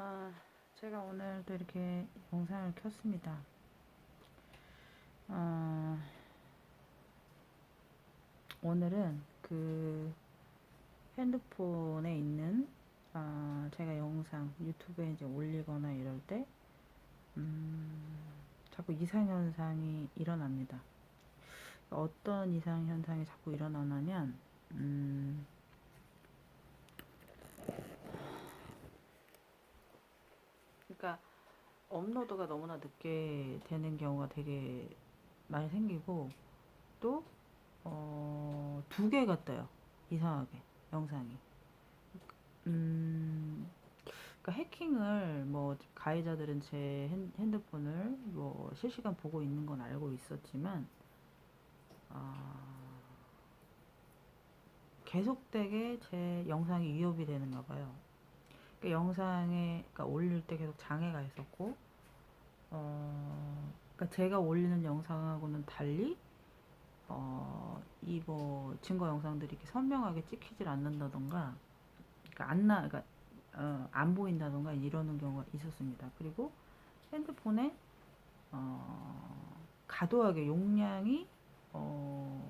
아, 제가 오늘도 이렇게 영상을 켰습니다. 아, 오늘은 그 핸드폰에 있는 아, 제가 영상 유튜브에 이제 올리거나 이럴 때 음, 자꾸 이상현상이 일어납니다. 어떤 이상현상이 자꾸 일어나냐면 음, 그러니까 업로드가 너무나 늦게 되는 경우가 되게 많이 생기고 또 어, 두 개가 떠요. 이상하게 영상이. 음, 그러니까 해킹을 뭐 가해자들은 제 핸- 핸드폰을 뭐 실시간 보고 있는 건 알고 있었지만 아, 계속되게 제 영상이 위협이 되는가 봐요. 그 영상에 그러니까 올릴 때 계속 장애가 있었고 어 그러니까 제가 올리는 영상하고는 달리 어 이 뭐 증거 영상들이 이렇게 선명하게 찍히질 않는다던가 그러니까 안 나 그러니까 어, 안 보인다던가 이러는 경우가 있었습니다. 그리고 핸드폰에 어 과도하게 용량이 어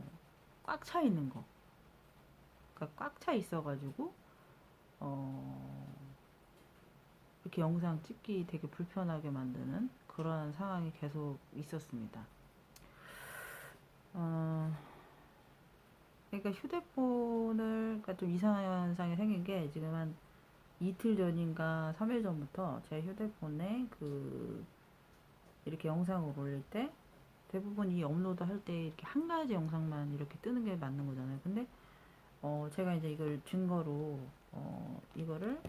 꽉 차 있는 거 그러니까 꽉 차 있어가지고 어 이렇게 영상 찍기 되게 불편하게 만드는 그러한 상황이 계속 있었습니다. 어, 그러니까 휴대폰을, 그러니까 좀 이상한 현상이 생긴 게 지금 한 이틀 전인가 3일 전부터 제 휴대폰에 그, 이렇게 영상을 올릴 때 대부분 이 업로드 할 때 이렇게 한 가지 영상만 이렇게 뜨는 게 맞는 거잖아요. 근데, 어, 제가 이제 이걸 증거로, 어, 이거를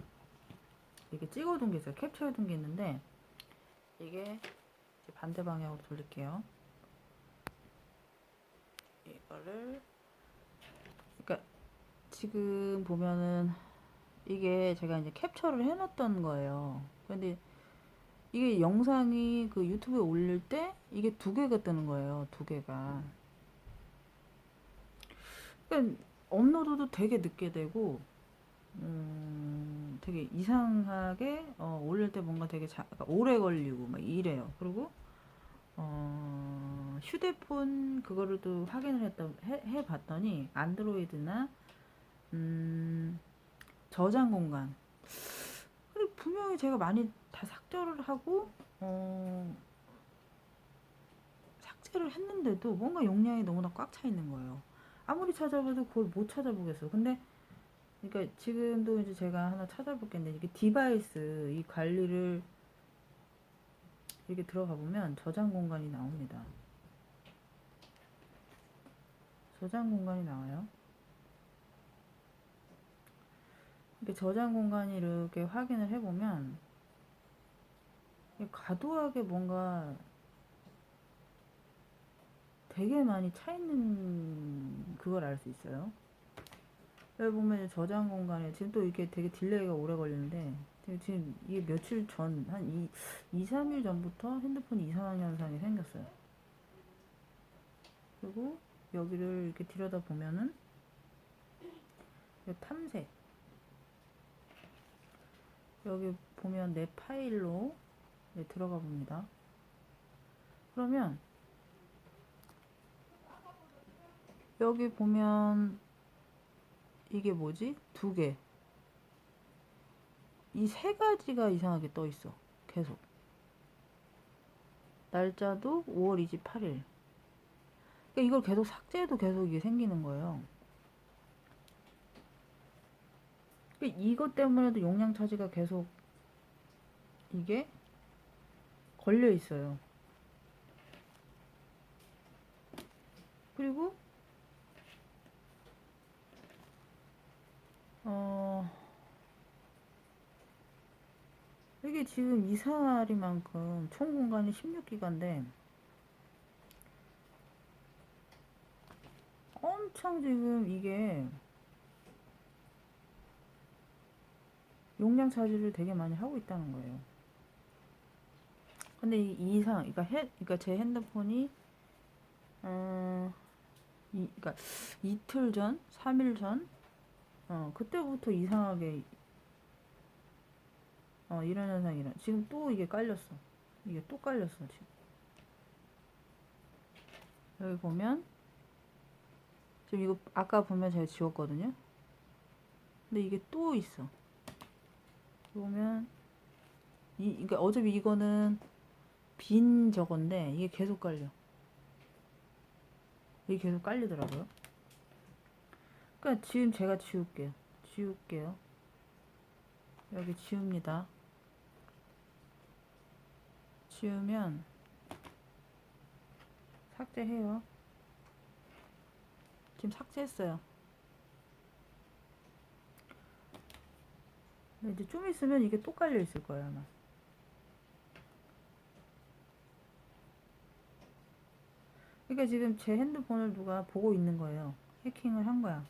이렇게 찍어둔 게 있어요. 캡처해둔 게 있는데 이게 반대 방향으로 돌릴게요. 이거를 그러니까 지금 보면은 이게 제가 이제 캡처를 해놨던 거예요. 근데 이게 영상이 그 유튜브에 올릴 때 이게 두 개가 뜨는 거예요. 두 개가. 그러니까 업로드도 되게 늦게 되고 음, 되게 이상하게 어, 올릴 때 뭔가 되게 자, 그러니까 오래 걸리고 막 이래요. 그리고 어, 휴대폰 그거를 또 확인을 했다 해, 해봤더니 안드로이드나 음, 저장 공간. 근데 분명히 제가 많이 다 삭제를 하고 어, 삭제를 했는데도 뭔가 용량이 너무나 꽉 차 있는 거예요. 아무리 찾아봐도 그걸 못 찾아보겠어. 근데 그러니까 지금도 이제 제가 하나 찾아볼겠는데 이게 디바이스 이 관리를 이렇게 들어가 보면 저장 공간이 나옵니다. 저장 공간이 나와요. 이렇게 저장 공간이 이렇게 확인을 해보면 과도하게 뭔가 되게 많이 차 있는 그걸 알 수 있어요. 여기 보면 저장 공간에 지금 또 이게 되게 딜레이가 오래 걸리는데 지금- 이게 며칠 전 한 2, 2, 3일 전부터 핸드폰이 이상한 현상이 생겼어요. 그리고 여기를 이렇게 들여다 보면은 이 탐색 여기 보면 내 파일로 네, 들어가 봅니다. 그러면 여기 보면 이게 뭐지? 두 개. 이 세 가지가 이상하게 떠 있어. 계속. 날짜도 5월 28일. 그러니까 이걸 계속 삭제해도 계속 이게 생기는 거예요. 그러니까 이것 때문에도 용량 차지가 계속 이게 걸려 있어요. 그리고 어, 이게 지금 이사리만큼 총 공간이 16기가인데 엄청 지금 이게 용량 차지를 되게 많이 하고 있다는 거예요. 근데 이 이상, 그러니까 해, 그러니까 제 핸드폰이 어, 이, 그러니까 이틀 전, 3일 전 어, 그때부터 이상하게 어, 이런 현상이 일어. 지금 또 이게 깔렸어. 이게 또 깔렸어 지금. 여기 보면 지금 이거 아까 보면 제가 지웠거든요. 근데 이게 또 있어. 보면 이 그러니까 어차피 이거는 빈 저건데 이게 계속 깔려. 이게 계속 깔리더라고요. 그러니까 지금 제가 지울게요. 지울게요. 여기 지웁니다. 지우면 삭제해요. 지금 삭제했어요. 근데 이제 좀 있으면 이게 또 깔려 있을 거예요, 아마. 그러니까 지금 제 핸드폰을 누가 보고 있는 거예요. 해킹을 한 거야.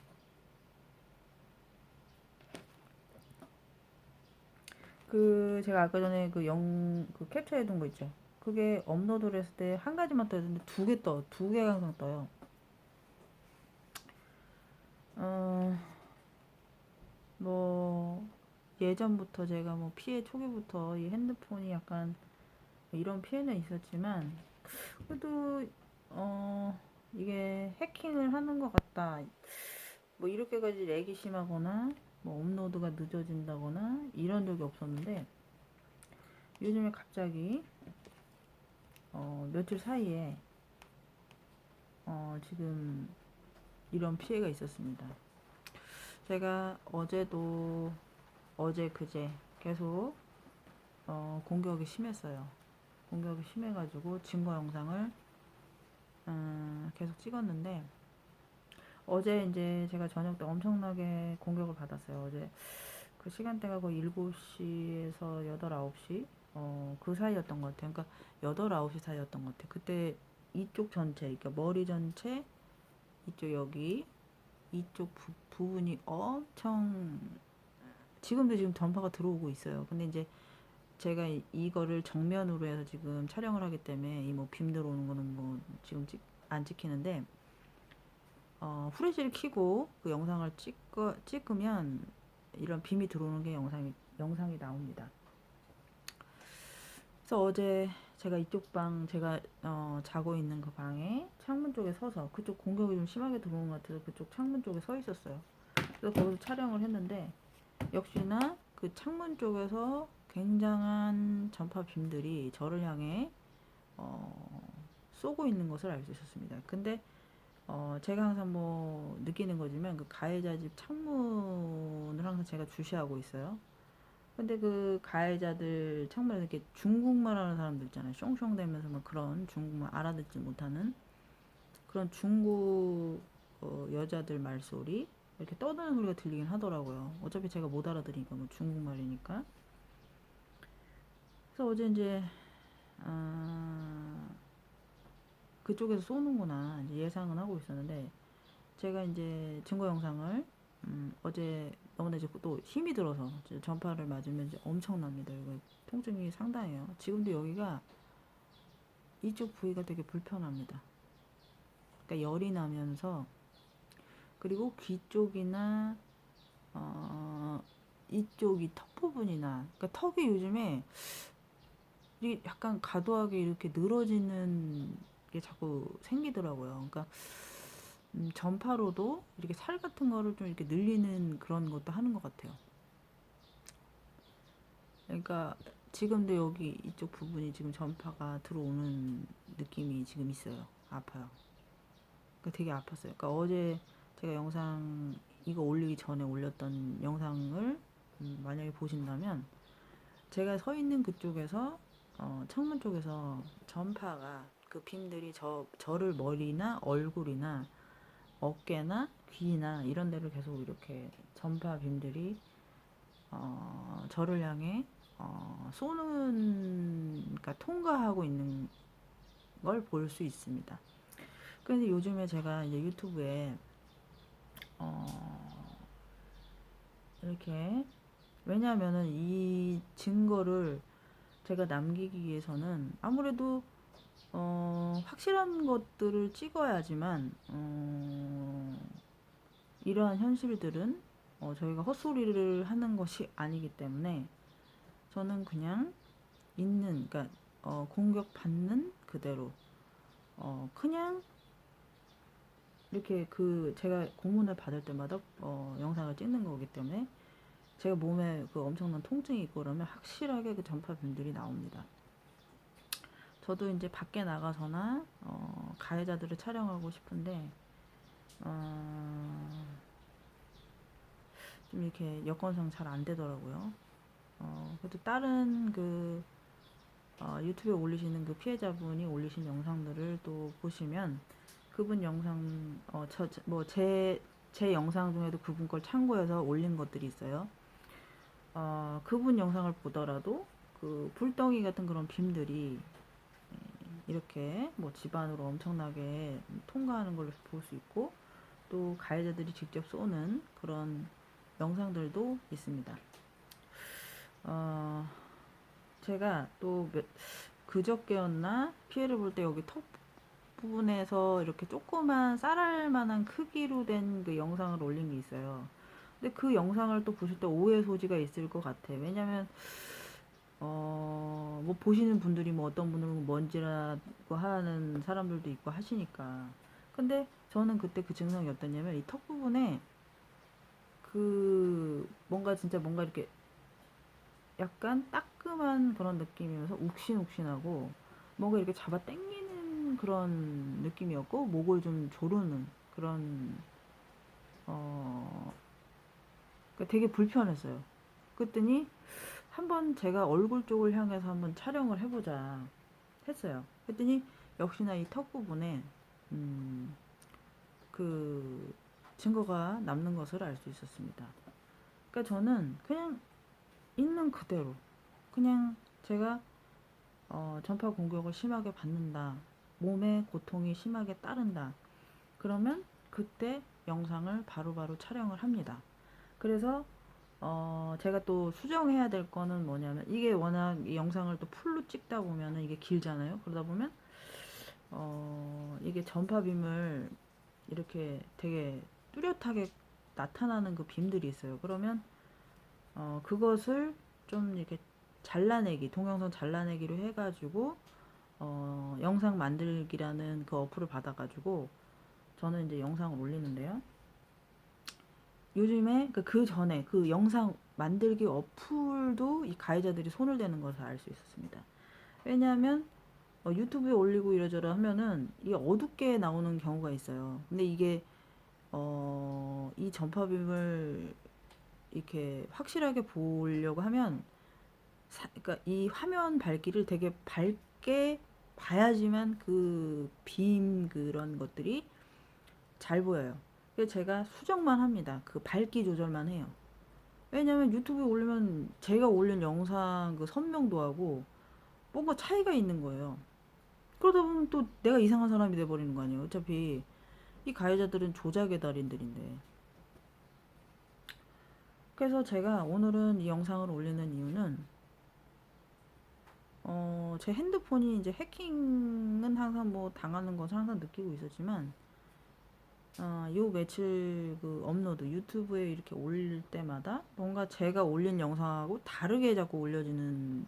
그 제가 아까 전에 그 영 그 캡처해 둔 거 있죠. 그게 업로드를 했을 때 한 가지만 떠있는데 두 개 떠. 두 개가 항상 떠요. 어, 뭐 예전부터 제가 뭐 피해 초기부터 이 핸드폰이 약간 이런 피해는 있었지만 그래도 어 이게 해킹을 하는 것 같다. 뭐 이렇게까지 렉이 심하거나 뭐 업로드가 늦어진다거나 이런 적이 없었는데 요즘에 갑자기 어 며칠 사이에 어 지금 이런 피해가 있었습니다. 제가 어제도 어제 그제 계속 어 공격이 심했어요. 공격이 심해가지고 증거 영상을 음, 계속 찍었는데 어제 이제 제가 저녁 때 엄청나게 공격을 받았어요. 어제 그 시간대가 거의 7시에서 8, 9시 어, 그 사이였던 것 같아요. 그러니까 8, 9시 사이였던 것 같아요. 그때 이쪽 전체, 그러니까 머리 전체 이쪽 여기 이쪽 부, 부분이 엄청 지금도 지금 전파가 들어오고 있어요. 근데 이제 제가 이- 이거를 정면으로 해서 지금 촬영을 하기 때문에 이 뭐 빔 들어오는 거는 뭐 지금 찍, 안 찍히는데 어, 후레쉬를 켜고 그 영상을 찍어, 찍으면 이런 빔이 들어오는 게 영상이 영상이 나옵니다. 그래서 어제 제가 이쪽 방 제가 어, 자고 있는 그 방에 창문 쪽에 서서 그쪽 공격이 좀 심하게 들어오는 것 같아서 그쪽 창문 쪽에 서 있었어요. 그래서 거기서 촬영을 했는데 역시나 그 창문 쪽에서 굉장한 전파 빔들이 저를 향해 어, 쏘고 있는 것을 알 수 있었습니다. 근데 어, 제가 항상 뭐 느끼는 거지만 그 가해자 집 창문을 항상 제가 주시하고 있어요. 근데 그 가해자들 창문에 이렇게 중국말 하는 사람들 있잖아요. 숑숑 대면서 막 그런 중국말 알아듣지 못하는 그런 중국 어, 여자들 말소리 이렇게 떠드는 소리가 들리긴 하더라고요. 어차피 제가 못 알아들으니까 뭐 중국말이니까. 그래서 어제 이제 아, 그쪽에서 쏘는구나 예상은 하고 있었는데 제가 이제 증거 영상을 음, 어제 너무나 이제 또 힘이 들어서 전파를 맞으면 이제 엄청납니다. 이거 통증이 상당해요. 지금도 여기가 이쪽 부위가 되게 불편합니다. 그러니까 열이 나면서 그리고 귀 쪽이나 어, 이쪽이 턱 부분이나 그러니까 턱이 요즘에 약간 과도하게 이렇게 늘어지는 게 자꾸 생기더라고요. 그러니까 음, 전파로도 이렇게 살 같은 거를 좀 이렇게 늘리는 그런 것도 하는 것 같아요. 그러니까 지금도 여기 이쪽 부분이 지금 전파가 들어오는 느낌이 지금 있어요. 아파요. 그러니까 되게 아팠어요. 그러니까 어제 제가 영상 이거 올리기 전에 올렸던 영상을 음, 만약에 보신다면 제가 서 있는 그쪽에서 어, 창문 쪽에서 전파가 그 빔들이 저 저를 머리나 얼굴이나 어깨나 귀나 이런 데를 계속 이렇게 전파 빔들이 어, 저를 향해 어, 쏘는 그러니까 통과하고 있는 걸 볼 수 있습니다. 그런데 요즘에 제가 이제 유튜브에 어, 이렇게 왜냐하면은 이 증거를 제가 남기기 위해서는 아무래도 어, 확실한 것들을 찍어야지만 어, 이러한 현실들은 어, 저희가 헛소리를 하는 것이 아니기 때문에 저는 그냥 있는 그러니까 어, 공격 받는 그대로 어, 그냥 이렇게 그 제가 고문을 받을 때마다 어, 영상을 찍는 거기 때문에 제가 몸에 그 엄청난 통증이 있고 그러면 확실하게 그 전파균들이 나옵니다. 저도 이제 밖에 나가서나 어, 가해자들을 촬영하고 싶은데 어, 좀 이렇게 여건상 잘 안 되더라고요. 어, 그래도 다른 그 어, 유튜브에 올리시는 그 피해자분이 올리신 영상들을 또 보시면 그분 영상 어, 저뭐제 제 영상 중에도 그분 걸 참고해서 올린 것들이 있어요. 어, 그분 영상을 보더라도 그 불덩이 같은 그런 빔들이 예, 이렇게 뭐 집안으로 엄청나게 통과하는 걸로 볼 수 있고 또 가해자들이 직접 쏘는 그런 영상들도 있습니다. 어, 제가 또 몇- 그저께였나 피해를 볼 때 여기 턱 부분에서 이렇게 조그만 쌀알 만한 크기로 된 그 영상을 올린 게 있어요. 근데 그 영상을 또 보실 때 오해 소지가 있을 것 같아. 왜냐면 어, 뭐 보시는 분들이 뭐 어떤 분들은 먼지라고 하는 사람들도 있고 하시니까. 근데 저는 그때 그 증상이 어떠냐면 이 턱 부분에 그 뭔가 진짜 뭔가 이렇게 약간 따끔한 그런 느낌이면서 욱신욱신하고 뭔가 이렇게 잡아 당기는 그런 느낌이었고 목을 좀 조르는 그런 어 그러니까 되게 불편했어요. 그랬더니 한번 제가 얼굴 쪽을 향해서 한번 촬영을 해보자 했어요. 그랬더니 역시나 이 턱 부분에 음, 그 증거가 남는 것을 알 수 있었습니다. 그러니까 저는 그냥 있는 그대로 그냥 제가 어, 전파 공격을 심하게 받는다. 몸에 고통이 심하게 따른다. 그러면 그때 영상을 바로바로 촬영을 합니다. 그래서 어, 제가 또 수정해야 될 거는 뭐냐면 이게 워낙 이 영상을 또 풀로 찍다 보면은 이게 길잖아요. 그러다 보면 어, 이게 전파 빔을 이렇게 되게 뚜렷하게 나타나는 그 빔들이 있어요. 그러면 어, 그것을 좀 이렇게 잘라내기, 동영상 잘라내기로 해가지고, 어, 영상 만들기라는 그 어플을 받아가지고, 저는 이제 영상을 올리는데요. 요즘에 그, 그 전에 그 영상 만들기 어플도 이 가해자들이 손을 대는 것을 알 수 있었습니다. 왜냐하면 어, 유튜브에 올리고 이러저러 하면은 이게 어둡게 나오는 경우가 있어요. 근데 이게 어, 이 전파빔을 이렇게 확실하게 보려고 하면 사, 그러니까 이 화면 밝기를 되게 밝게 봐야지만 그 빔 그런 것들이 잘 보여요. 그래서 제가 수정만 합니다. 그 밝기 조절만 해요. 왜냐면 유튜브에 올리면 제가 올린 영상 그 선명도 하고 뭔가 차이가 있는 거예요. 그러다 보면 또 내가 이상한 사람이 돼버리는 거 아니에요. 어차피 이 가해자들은 조작의 달인들인데. 그래서 제가 오늘은 이 영상을 올리는 이유는 어, 제 핸드폰이 이제 해킹은 항상 뭐 당하는 것을 항상 느끼고 있었지만 어, 요 며칠 그 업로드 유튜브에 이렇게 올릴 때마다 뭔가 제가 올린 영상하고 다르게 자꾸 올려지는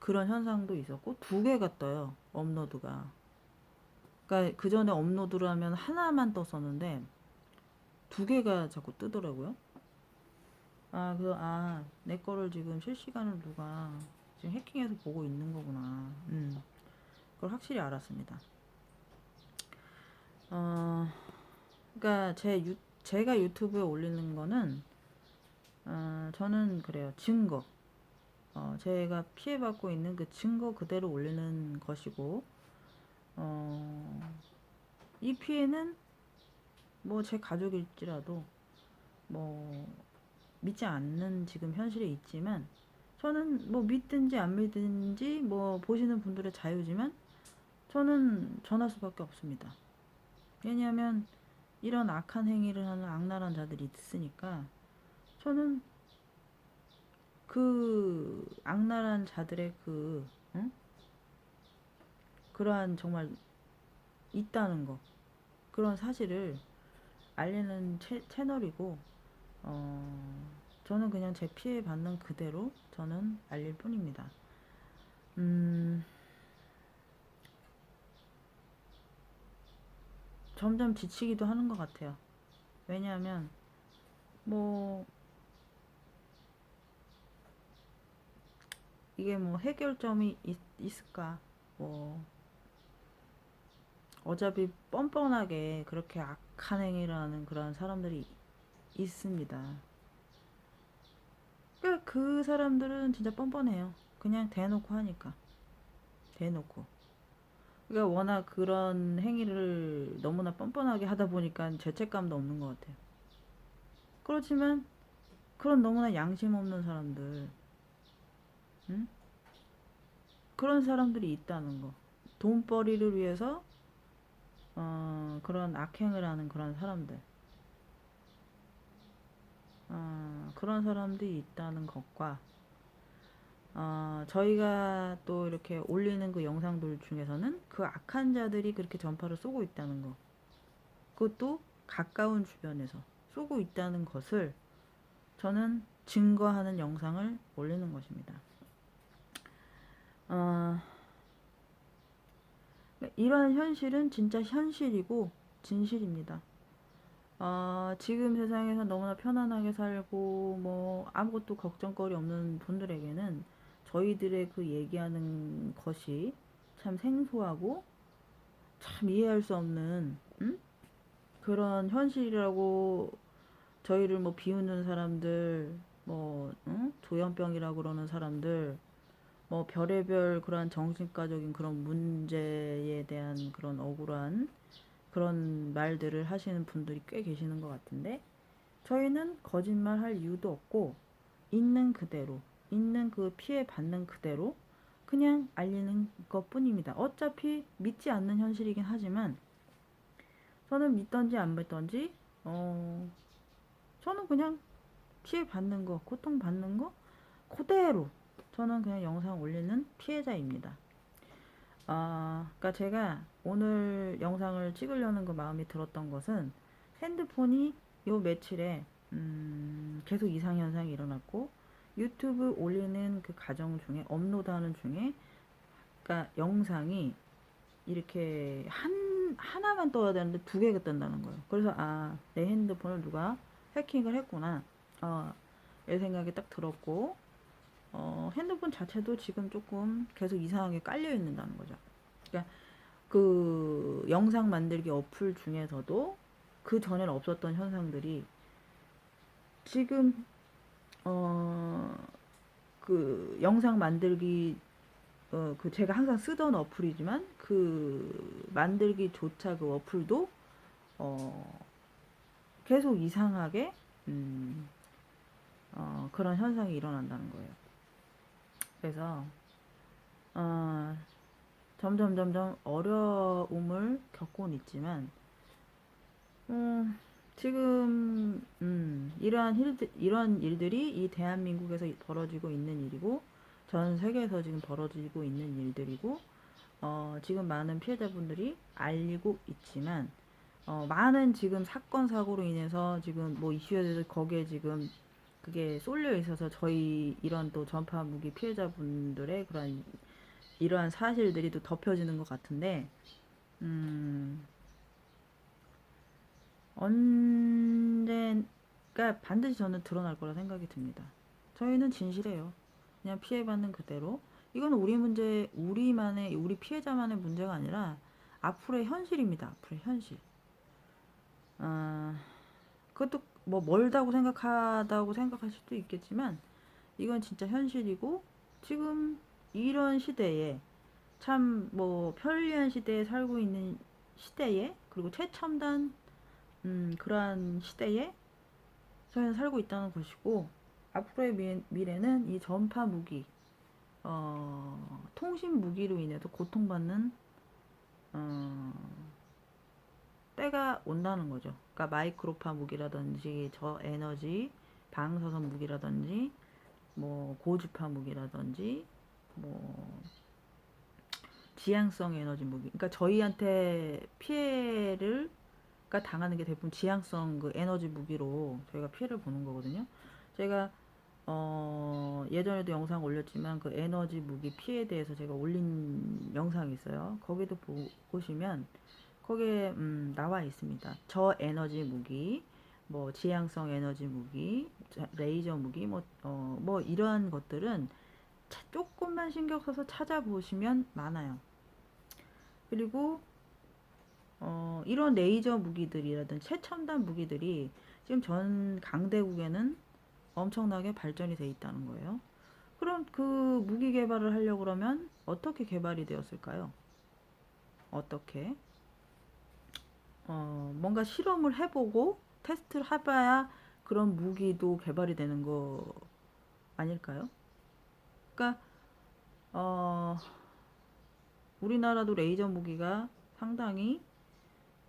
그런 현상도 있었고 두 개가 떠요 업로드가. 그러니까 그 전에 업로드를 하면 하나만 떴었는데 두 개가 자꾸 뜨더라고요. 아 그래서 아내 거를 지금 실시간으로 누가 지금 해킹해서 보고 있는 거구나. 음 그걸 확실히 알았습니다 어 그러니까 제 유, 제가 유튜브에 올리는 거는 어, 저는 그래요 증거 어, 제가 피해받고 있는 그 증거 그대로 올리는 것이고, 어, 이 피해는 뭐 제 가족일지라도 뭐 믿지 않는 지금 현실에 있지만, 저는 뭐 믿든지 안 믿든지 뭐 보시는 분들의 자유지만, 저는 전할 수밖에 없습니다. 왜냐하면 이런 악한 행위를 하는 악랄한 자들이 있으니까, 저는 그 악랄한 자들의 그 응? 그러한 정말 있다는 거 그런 사실을 알리는 채, 채널이고 어, 저는 그냥 제 피해 받는 그대로 저는 알릴 뿐입니다. 음, 점점 지치기도 하는 것 같아요. 왜냐하면, 뭐, 이게 뭐 해결점이 있, 있을까? 뭐, 어차피 뻔뻔하게 그렇게 악한 행위를 하는 그런 사람들이 있습니다. 그러니까 그 사람들은 진짜 뻔뻔해요. 그냥 대놓고 하니까. 대놓고. 그러니까 워낙 그런 행위를 너무나 뻔뻔하게 하다 보니까 죄책감도 없는 것 같아요. 그렇지만 그런 너무나 양심 없는 사람들, 응? 그런 사람들이 있다는 거. 돈벌이를 위해서 어, 그런 악행을 하는 그런 사람들. 어, 그런 사람들이 있다는 것과 어, 저희가 또 이렇게 올리는 그 영상들 중에서는 그 악한 자들이 그렇게 전파를 쏘고 있다는 거. 그것도 가까운 주변에서 쏘고 있다는 것을 저는 증거하는 영상을 올리는 것입니다. 어, 이러한 현실은 진짜 현실이고 진실입니다. 어, 지금 세상에서 너무나 편안하게 살고 뭐 아무것도 걱정거리 없는 분들에게는 저희들의 그 얘기하는 것이 참 생소하고 참 이해할 수 없는 음? 그런 현실이라고 저희를 뭐 비웃는 사람들 뭐 응? 조현병이라고 그러는 사람들 뭐 별의별 그러한 정신과적인 그런 문제에 대한 그런 억울한 그런 말들을 하시는 분들이 꽤 계시는 것 같은데 저희는 거짓말 할 이유도 없고 있는 그대로 있는 그 피해 받는 그대로 그냥 알리는 것 뿐입니다. 어차피 믿지 않는 현실이긴 하지만 저는 믿던지 안 믿던지 어 저는 그냥 피해 받는 거 고통 받는 거 그대로 저는 그냥 영상 올리는 피해자입니다. 아, 그러니까 제가 오늘 영상을 찍으려는 그 마음이 들었던 것은 핸드폰이 요 며칠에 음, 계속 이상 현상이 일어났고 유튜브 올리는 그 과정 중에 업로드하는 중에 그러니까 영상이 이렇게 한 하나만 떠야 되는데 두 개가 뜬다는 거예요. 그래서 아, 내 핸드폰을 누가 해킹을 했구나. 어, 이 생각이 딱 들었고 어, 핸드폰 자체도 지금 조금 계속 이상하게 깔려 있는다는 거죠. 그러니까 그 영상 만들기 어플 중에서도 그 전에는 없었던 현상들이 지금 어 그 영상 만들기 어 그 제가 항상 쓰던 어플이지만 그 만들기조차 그 어플도 어 계속 이상하게 음, 어, 그런 현상이 일어난다는 거예요. 그래서 어, 점점 점점 어려움을 겪고는 있지만 음, 지금 음, 이러한 일들, 이런 일들이 이 대한민국에서 벌어지고 있는 일이고 전 세계에서 지금 벌어지고 있는 일들이고 어, 지금 많은 피해자분들이 알리고 있지만 어, 많은 지금 사건 사고로 인해서 지금 뭐 이슈에 대해서 거기에 지금 그게 쏠려 있어서 저희 이런 또 전파 무기 피해자분들의 그런 이러한 사실들이 또 덮여지는 것 같은데 음 언젠가 반드시 저는 드러날 거라 생각이 듭니다. 저희는 진실해요. 그냥 피해받는 그대로 이건 우리 문제 우리만의 우리 피해자만의 문제가 아니라 앞으로의 현실입니다. 앞으로의 현실. 아 그것도 뭐 멀다고 생각하다고 생각할 수도 있겠지만 이건 진짜 현실이고 지금 이런 시대에 참 뭐 편리한 시대에 살고 있는 시대에 그리고 최첨단 음 그러한 시대에 저희는 살고 있다는 것이고 앞으로의 미, 미래는 이 전파 무기 어 통신 무기로 인해서 고통받는 어 때가 온다는 거죠. 그러니까 마이크로파 무기라든지 저 에너지 방사선 무기라든지 뭐 고주파 무기라든지 뭐 지향성 에너지 무기. 그러니까 저희한테 피해를 가 당하는 게 대부분 지향성 그 에너지 무기로 저희가 피해를 보는 거거든요. 제가 어, 예전에도 영상 올렸지만 그 에너지 무기 피해에 대해서 제가 올린 영상이 있어요. 거기도 보, 보시면 거기에 음, 나와 있습니다. 저 에너지 무기, 뭐 지향성 에너지 무기, 자- 레이저 무기, 뭐, 어, 뭐 이러한 것들은 차- 조금만 신경 써서 찾아보시면 많아요. 그리고 어, 이런 레이저 무기들이라든 최첨단 무기들이 지금 전 강대국에는 엄청나게 발전이 돼 있다는 거예요. 그럼 그 무기 개발을 하려고 그러면 어떻게 개발이 되었을까요? 어떻게? 어, 뭔가 실험을 해보고 테스트를 해봐야 그런 무기도 개발이 되는 거 아닐까요? 그러니까 어, 우리나라도 레이저 무기가 상당히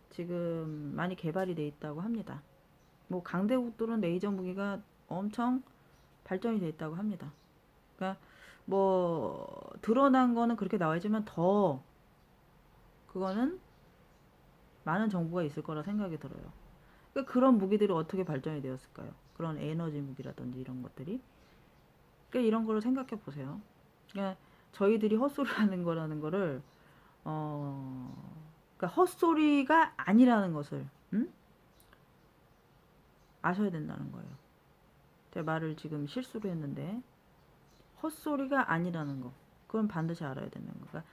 지금 많이 개발이 돼 있다고 합니다. 뭐 강대국들은 레이저 무기가 엄청 발전이 돼 있다고 합니다. 그러니까 뭐 드러난 거는 그렇게 나와있지만 더 그거는 많은 정보가 있을 거라 생각이 들어요. 그러니까 그런 무기들이 어떻게 발전이 되었을까요? 그런 에너지 무기라든지 이런 것들이. 그러니까 이런 거를 생각해 보세요. 그러니까 저희들이 헛소리 하는 거라는 거를 어 그러니까 헛소리가 아니라는 것을 음? 아셔야 된다는 거예요. 제가 말을 지금 실수로 했는데 헛소리가 아니라는 거 그건 반드시 알아야 되는 거. 그러니까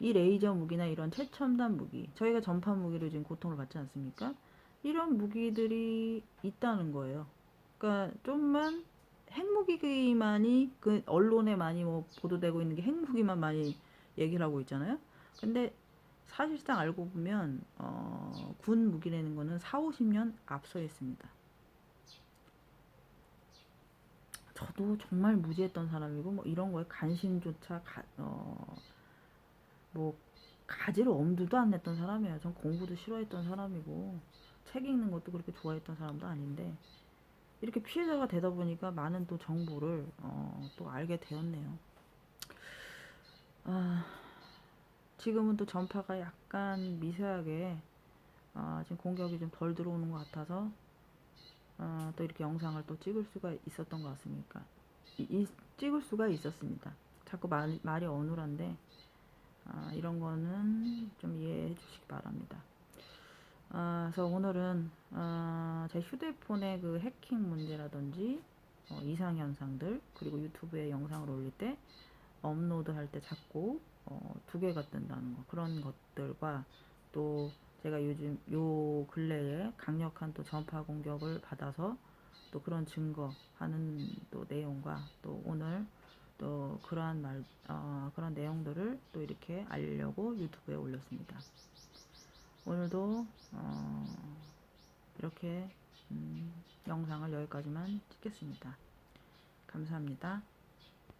이 레이저 무기나 이런 최첨단 무기 저희가 전파 무기로 지금 고통을 받지 않습니까? 이런 무기들이 있다는 거예요. 그러니까 좀만 핵무기만이 그 언론에 많이 뭐 보도되고 있는 게 핵무기만 많이 얘기를 하고 있잖아요. 근데 사실상 알고 보면 어, 군 무기라는 거는 4, 50년 앞서 있습니다. 저도 정말 무지했던 사람이고 뭐 이런 거에 관심조차 가, 어, 뭐 가지를 엄두도 안 냈던 사람이에요. 전 공부도 싫어했던 사람이고 책 읽는 것도 그렇게 좋아했던 사람도 아닌데 이렇게 피해자가 되다 보니까 많은 또 정보를 어, 또 알게 되었네요. 아, 지금은 또 전파가 약간 미세하게 아, 지금 공격이 좀 덜 들어오는 것 같아서 어, 또 이렇게 영상을 또 찍을 수가 있었던 것 같습니까? 이, 이- 찍을 수가 있었습니다. 자꾸 말, 말이 어눌한데 아, 이런 거는 좀 이해해 주시기 바랍니다. 아, 그래서 오늘은 아, 제 휴대폰의 그 해킹 문제라든지 어, 이상 현상들 그리고 유튜브에 영상을 올릴 때 업로드 할 때 자꾸 어, 두 개가 뜬다는 거 그런 것들과 또 제가 요즘 요 근래에 강력한 또 전파 공격을 받아서 또 그런 증거하는 또 내용과 또 오늘 또 그러한 말 어, 그런 내용들을 또 이렇게 알려고 유튜브에 올렸습니다. 오늘도 어, 이렇게 음, 영상을 여기까지만 찍겠습니다. 감사합니다.